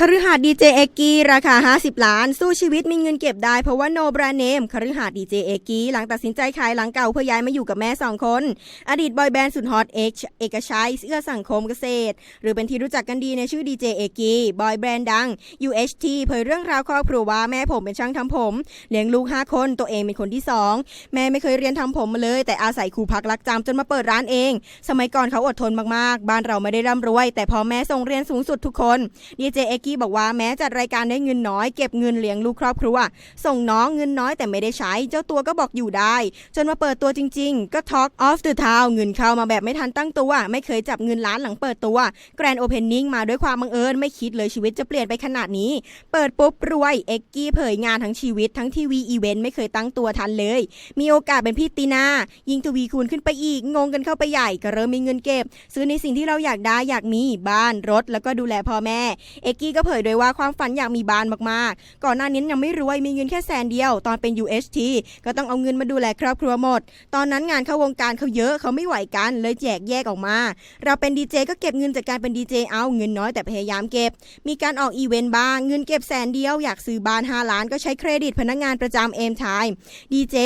คฤหาสน์ดีเจเอกีราคา 50 ล้าน สู้ชีวิตมีเงินเก็บได้เพราะว่าโนแบรนด์เนมคฤหาสน์ดีเจเอกีหลังตัดสินใจขายหลังเก่าเพื่อย้ายมาอยู่กับแม่สองคน อดีตบอยแบนด์สุดฮอตเอกเอกชัยเอื้อสังคมเกษตร หรือเป็นที่รู้จักกันดีในชื่อดีเจเอกีบอยแบรนด์ดัง UHT เผยเรื่องราวครอบครัวว่าแม่ผมเป็นช่างทำผม เลี้ยงลูก 5 คนตัวเองเป็นคนที่ 2 แม่ไม่เคยเรียนทำผมมาเลย แต่อาศัยครูพักรักจำจนมาเปิดร้านเอง สมัยก่อนเขาอดทนมากๆ บ้านเราไม่ได้ร่ำรวย แต่พอแม่ส่งเรียนสูงสุดทุกคนดีเจเอกี้บอกว่าแม้จัดรายการได้เงินน้อย เก็บเงินเลี้ยงลูกครอบครัว ส่งน้องเงินน้อยแต่ไม่ได้ใช้ เจ้าตัวก็บอกอยู่ได้ จนมาเปิดตัวจริง ๆ ก็ Talk of the Town เงินเข้ามาแบบไม่ทันตั้งตัว ไม่เคยจับเงินล้านหลังเปิดตัว Grand Opening มาด้วยความบังเอิญไม่คิดเลยชีวิตจะเปลี่ยนไปขนาดนี้ เปิดปุ๊บรวยเอ็กกี้เผยงานทั้งชีวิตทั้งทีวีอีเวนต์ไม่เคยตั้งตัวทันเลย มีโอกาสเป็นพี่ตีนายิงทวีคูณขึ้นไปอีกงงกันเข้าไปใหญ่ก็เริ่มมีเงินเก็บ ซื้อในสิ่งที่เราอยากได้อยากมีบ้านรถแล้วก็ดูแลพ่อแม่เอกกี้ก็เผยด้วยว่าความฝันอยากมีบ้านมากๆ ก่อนหน้านี้ยังไม่รวยมีเงินแค่แสนเดียว ตอนเป็น UHT ก็ต้องเอาเงินมาดูแลครอบครัวหมด ตอนนั้นงานเข้าวงการเขาเยอะเขาไม่ไหวกันเลยแจกแยกออกมา เราเป็นดีเจก็เก็บเงินจากการเป็นดีเจเอาเงินน้อยแต่พยายามเก็บ มีการออกอีเวนต์บ้างเงินเก็บแสนเดียวอยากซื้อบ้าน5ล้านก็ใช้เครดิตพนักงานประจำเอ็มไทม์ดีเจ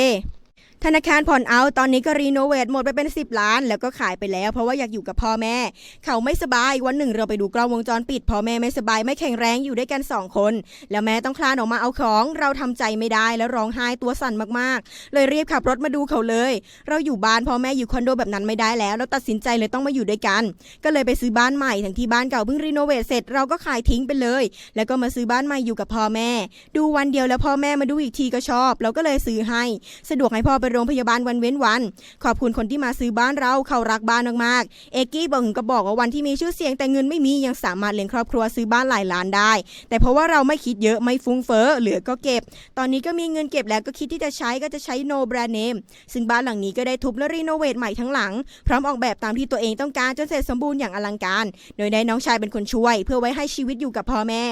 ธนาคารผ่อนเอาตอนนี้ก็รีโนเวทหมดไปเป็น 10 ล้าน แล้วก็ขายไปแล้วเพราะว่าอยากอยู่กับพ่อแม่ เขาไม่สบายวันหนึ่งเราไปดูกล้องวงจรปิดพ่อแม่ไม่สบายไม่แข็งแรงอยู่ด้วยกัน 2 คน แล้วแม่ต้องคลานออกมาเอาของ เราทำใจไม่ได้แล้วร้องไห้ตัวสั่นมากๆ เลยรีบขับรถมาดูเขาเลย เราอยู่บ้านพ่อแม่อยู่คอนโดแบบนั้นไม่ได้แล้ว เราตัดสินใจเลยต้องมาอยู่ด้วยกัน ก็เลยไปซื้อบ้านใหม่ทั้งที่บ้านเก่าเพิ่งรีโนเวทเสร็จเราก็ขายทิ้งไปเลย แล้วก็มาซื้อบ้านใหม่อยู่กับพ่อแม่ ดูวันเดียวแล้วพ่อแม่มาดูอีกทีก็ชอบ เราก็เลยซื้อให้ สะดวกให้พ่อไปโรงพยาบาลวันเว้นวัน ขอบคุณคนที่มาซื้อบ้านเราเขารักบ้านมากๆ เอกกี้บอกถึงก็บอกว่าวันที่มีชื่อเสียงแต่เงินไม่มียังสามารถเลี้ยงครอบครัวซื้อบ้านหลายล้านได้ แต่เพราะว่าเราไม่คิดเยอะไม่ฟุ้งเฟ้อเหลือก็เก็บ ตอนนี้ก็มีเงินเก็บแล้วก็คิดที่จะใช้ก็จะใช้โนแบรนด์เนมซึ่งบ้านหลังนี้ก็ได้ทุบและรีโนเวทใหม่ทั้งหลัง พร้อมออกแบบตามที่ตัวเองต้องการจนเสร็จสมบูรณ์อย่างอลังการ โดยได้น้องชายเป็นคนช่วย เพื่อไว้ให้ชีวิตอยู่กับพ่อแม่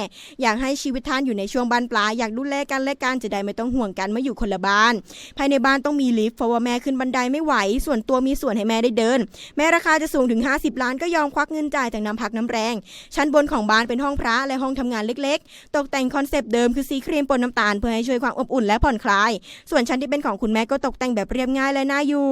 อยากให้ชีวิตท่านอยู่ในช่วงบ้านปลายอยากดูแลกันและกันจะได้ไม่ต้องห่วงกันเมื่ออยู่คนละบ้าน ภายในบ้านต้องมีลิฟต์เพราะว่าแม่ขึ้นบันไดไม่ไหว ส่วนตัวมีส่วนให้แม่ได้เดิน แม้ราคาจะสูงถึง 50 ล้านก็ยอมควักเงินจ่ายจากน้ำพักน้ำแรง ชั้นบนของบ้านเป็นห้องพระและห้องทำงานเล็กๆ ตกแต่งคอนเซปต์เดิมคือสีครีมปนน้ำตาลเพื่อให้ช่วยความอบอุ่นและผ่อนคลาย ส่วนชั้นที่เป็นของคุณแม่ก็ตกแต่งแบบเรียบง่ายและน่าอยู่